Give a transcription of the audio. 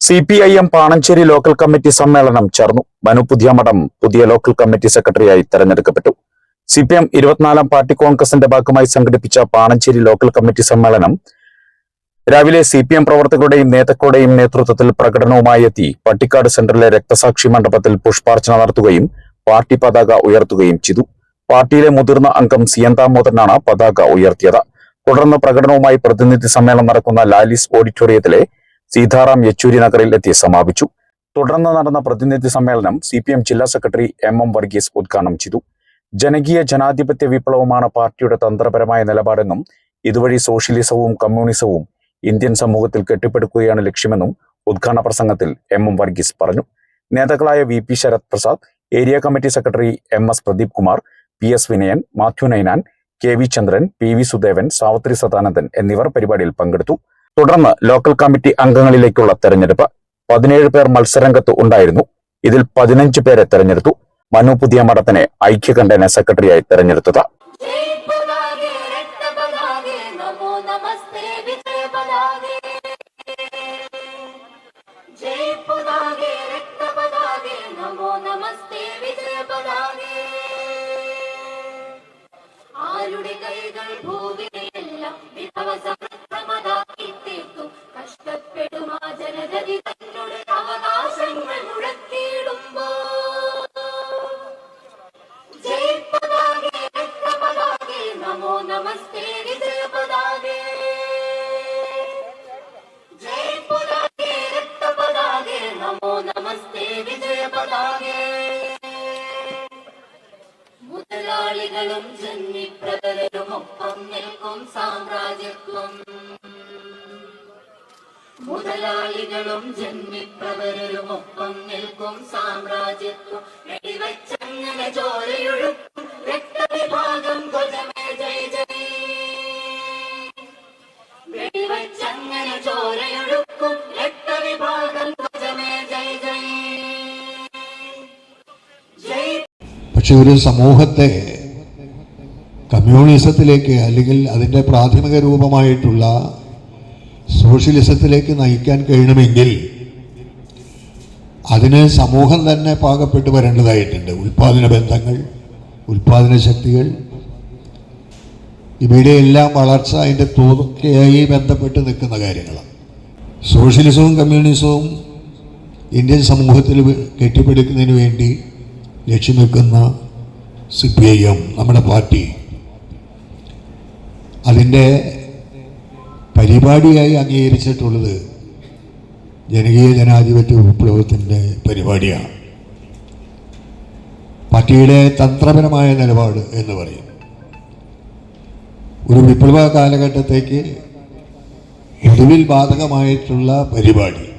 C P I M Panancheri local committee സമ്മേളനം ചേർന്നു. മനു പുതിയമഠം പുതിയ ലോക്കൽ കമ്മിറ്റി സെക്രട്ടറിയായി തെരഞ്ഞെടുക്കപ്പെട്ടു. സി പി എം ഇരുപത്തിനാലാം പാർട്ടി കോൺഗ്രസിന്റെ ഭാഗമായി സംഘടിപ്പിച്ച പാണഞ്ചേരി ലോക്കൽ കമ്മിറ്റി സമ്മേളനം രാവിലെ സി പി എം പ്രവർത്തകരുടെയും നേതാക്കളുടെയും നേതൃത്വത്തിൽ പ്രകടനവുമായി എത്തി പട്ടിക്കാട് സെന്ററിലെ രക്തസാക്ഷി മണ്ഡപത്തിൽ പുഷ്പാർച്ചന നടത്തുകയും പാർട്ടി പതാക ഉയർത്തുകയും ചെയ്തു. പാർട്ടിയിലെ മുതിർന്ന അംഗം സി എൻ ദാമോദരനാണ് പതാക ഉയർത്തിയത്. തുടർന്ന് പ്രകടനവുമായി പ്രതിനിധി സമ്മേളനം നടക്കുന്ന ലാലിസ് ഓഡിറ്റോറിയത്തിലെ സീതാറാം യെച്ചൂരി നഗറിൽ എത്തി സമാപിച്ചു. തുടർന്ന് നടന്ന പ്രതിനിധി സമ്മേളനം സി പി എം ജില്ലാ സെക്രട്ടറി എം എം വർഗീസ് ഉദ്ഘാടനം ചെയ്തു. ജനകീയ ജനാധിപത്യ വിപ്ലവമാണ് പാർട്ടിയുടെ തന്ത്രപരമായ നിലപാടെന്നും ഇതുവഴി സോഷ്യലിസവും കമ്മ്യൂണിസവും ഇന്ത്യൻ സമൂഹത്തിൽ കെട്ടിപ്പടുക്കുകയാണ് ലക്ഷ്യമെന്നും ഉദ്ഘാടന പ്രസംഗത്തിൽ എം എം വർഗീസ് പറഞ്ഞു. നേതാക്കളായ V P Sharath Prasad area committee secretary M S Pradeep Kumar P S Vinayan Mathew Ninan K V Chandran P V Sudevan Savithri Sadanandan എന്നിവർ പരിപാടിയിൽ പങ്കെടുത്തു. തുടർന്ന് ലോക്കൽ കമ്മിറ്റി അംഗങ്ങളിലേക്കുള്ള തെരഞ്ഞെടുപ്പ് പതിനേഴ് പേർ മത്സരരംഗത്ത് ഉണ്ടായിരുന്നു. ഇതിൽ പതിനഞ്ച് പേരെ തെരഞ്ഞെടുത്തു. മനു പുതിയ മഠത്തിനെ ഐക്യകണ്ഠേന സെക്രട്ടറിയായി തെരഞ്ഞെടുത്തത്. മുതലാളികളും ജന്മിപ്രകരരുമൊപ്പം നിൽക്കും സാമ്രാജ്യത്വം. മുതലാളികളും ജന്മിപ്രവരരുമൊപ്പം നിൽക്കും സാമ്രാജ്യത്വം. വെടിവെച്ചങ്ങനെ ചോരയൊഴുക്കും രക്തവിഭാഗം ധ്വജമേ ജയ് ജയ്. വെടിവെച്ചങ്ങനെ ചോരയൊഴുക്കും രക്തവിഭാഗം ധ്വജമേ ജയ്. ജയ്. പക്ഷെ ഒരു സമൂഹത്തെ കമ്മ്യൂണിസത്തിലേക്ക് അല്ലെങ്കിൽ അതിന്റെ പ്രാഥമിക രൂപമായിട്ടുള്ള സോഷ്യലിസത്തിലേക്ക് നയിക്കാൻ കഴിയണമെങ്കിൽ അതിന് സമൂഹം തന്നെ പാകപ്പെട്ട് വരേണ്ടതായിട്ടുണ്ട്. ഉൽപാദന ബന്ധങ്ങൾ ഉൽപാദന ശക്തികൾ. ഇവയുടെയെല്ലാം വളർച്ച അതിന്റെ തോതൊക്കെയായി ബന്ധപ്പെട്ട് നിൽക്കുന്ന കാര്യങ്ങളാണ്. സോഷ്യലിസവും കമ്മ്യൂണിസവും ഇന്ത്യൻ സമൂഹത്തിൽ കെട്ടിപ്പടുക്കുന്നതിന് വേണ്ടി ലക്ഷ്യം വെക്കുന്ന സി പി ഐ എം നമ്മുടെ പാർട്ടി അതിന്റെ പരിപാടിയായി അംഗീകരിച്ചിട്ടുള്ളത് ജനകീയ ജനാധിപത്യ വിപ്ലവത്തിന്റെ പരിപാടിയാണ്. പാർട്ടിയുടെ തന്ത്രപരമായ നിലപാട് എന്ന് പറയും. ഒരു വിപ്ലവ കാലഘട്ടത്തേക്ക് ഒടുവിൽ ബാധകമായിട്ടുള്ള പരിപാടി.